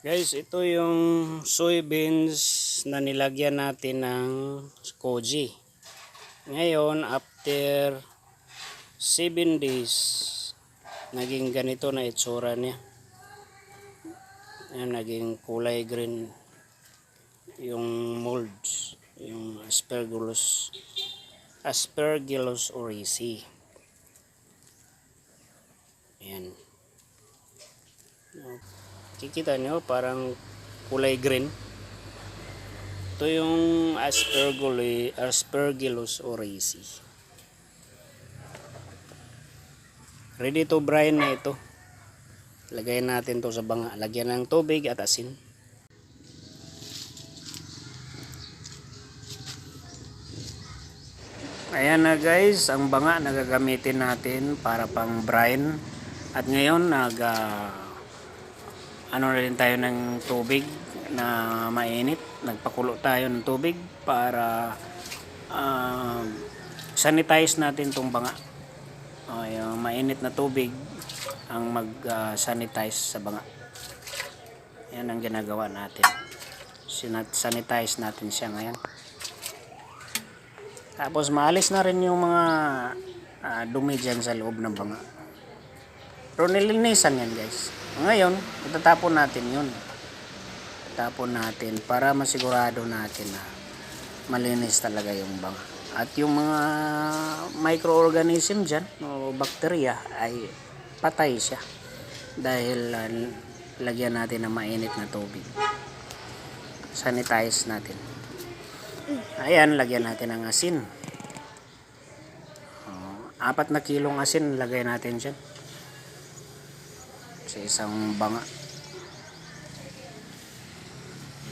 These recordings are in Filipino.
Guys, ito yung soybeans na nilagyan natin ng koji. Ngayon, after 7 days, naging ganito na itsura niya. Ayan, naging kulay green yung molds, yung aspergillus aspergillus oryzae. Ayan. Kikita nyo, parang kulay green. Ito yung aspergillus, aspergillus oryzae. Ready to brine na ito. Lagyan natin to sa banga. Lagyan ng tubig at asin. Ayan na guys, ang banga na gagamitin natin para pang brine. At ngayon nag ah, ano na rin tayo ng tubig na mainit. Nagpakulo tayo ng tubig para ah, sanitize natin tong banga. O, yung mainit na tubig ang mag-sanitize sa banga. Yan ang ginagawa natin. Sanitize natin siya ngayon. Tapos maalis na rin yung mga ah, dumi dyan sa loob ng banga. Pero nilinisan yan guys. Ngayon, itatapon natin yun. Tapon natin para masigurado natin na malinis talaga yung banga. At yung mga microorganism dyan, o bakterya, ay patay siya. Dahil ah, lagyan natin ng mainit na tubig. Sanitize natin. Ayan, lagyan natin ng asin. Oh, apat na kilong asin lagay natin dyan. Sa isang banga.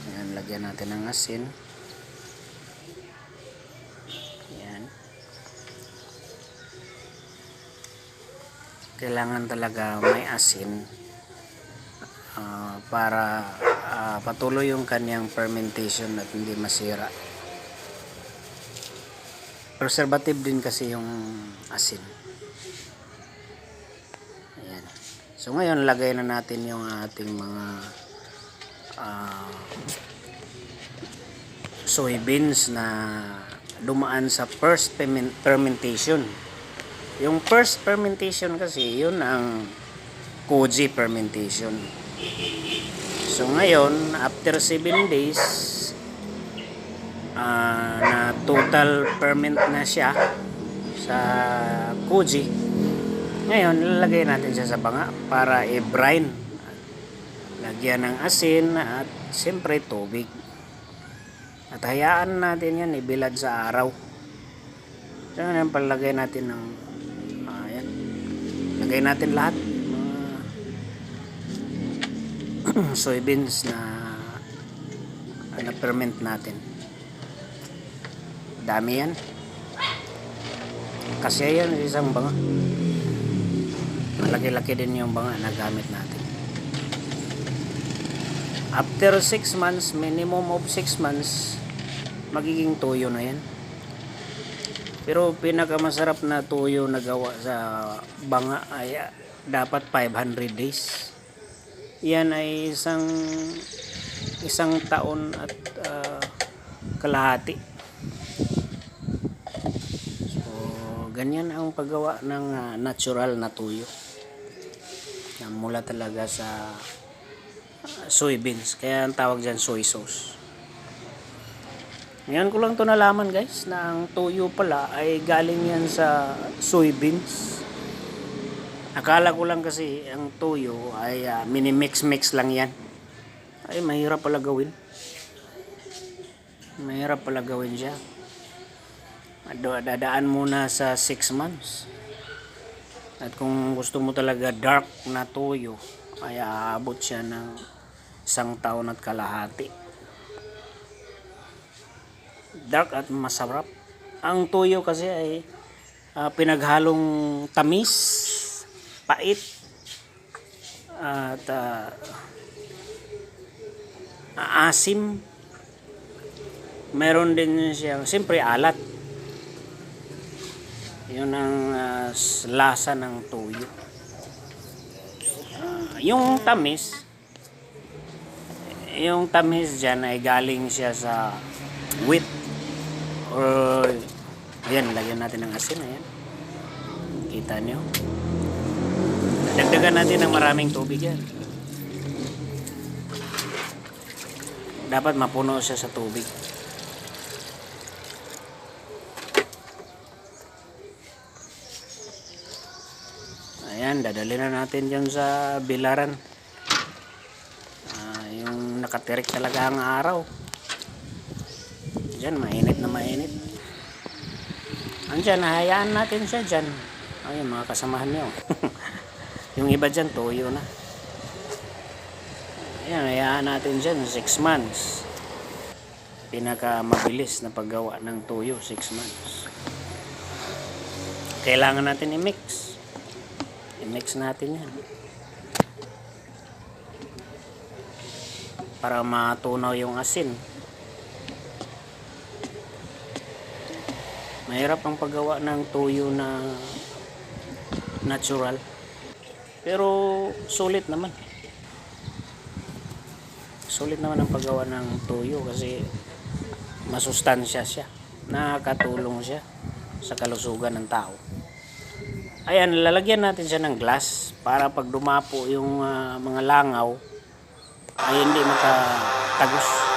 Ayan, lagyan natin ng asin. Ayan. Kailangan talaga may asin ah, para ah, patuloy yung kanyang fermentation at hindi masira. Preservative din kasi yung asin. So ngayon lagay na natin yung ating mga ah, soybeans na dumaan sa first ferment- fermentation. Yung first fermentation kasi yun ang koji fermentation. So ngayon, after 7 days, ah, na total ferment na siya sa koji. Ngayon, lalagay natin siya sa banga para i-brine. Lagyan ng asin at siyempre tubig. At hayaan natin yan ibilad sa araw. So, ngayon, palagay natin ng ah, yan. Lagay natin lahat. Mga soybeans na na ferment natin. Dami yan. Kasi yan, isang banga. Malaki-laki din yung banga na gamit natin. After 6 months, minimum of 6 months, magiging tuyo na yan. Pero pinakamasarap na tuyo na gawa sa banga ay ah, dapat 500 days. Yan ay isang isang taon at ah, kalahati. So, ganyan ang paggawa ng ah, natural na tuyo. Na mula talaga sa ah, soybeans. Kaya ang tawag dyan soy sauce. Ngayon ko lang to nalaman guys na ang tuyo pala ay galing yan sa soybeans. Akala ko lang kasi ang tuyo ay ah, mini-mix-mix lang yan. Ay mahirap pala gawin. Mahirap pala gawin siya. Dadaan muna sa 6 months. At kung gusto mo talaga dark na tuyo, ay aabot siya ng isang taon at kalahati. Dark at masarap. Ang tuyo kasi ay ah, pinaghalong tamis, pait, at ah, asim. Meron din siya, siyempre alat. Yun ang s- lasa ng tuyo. Ah, yung tamis, yung tamis dyan ay galing siya sa wheat. Or, ayan, lagyan natin ng asin. Ayan. Kita nyo. Dagdagan natin ng maraming tubig yan. Dapat mapuno siya sa tubig. Ayan, dadali na natin dyan sa bilaran. Ah, yung nakatirik talaga ang araw. Diyan, mainit na mainit. Andyan, hayaan natin siya dyan. Ayun, mga kasamahan niyo. yung iba dyan, toyo na. Ayan, hayaan natin dyan, 6 months. Pinaka mabilis na paggawa ng toyo, 6 months. Kailangan natin i-mix. I-mix natin yan. Para matunaw yung asin. Mahirap ang paggawa ng tuyo na natural. Pero sulit naman. Sulit naman ang paggawa ng tuyo kasi masustansya siya. Nakakatulong siya sa kalusugan ng tao. Ayan, lalagyan natin siya ng glass para pag dumapo yung ah, mga langaw ay hindi makatagos.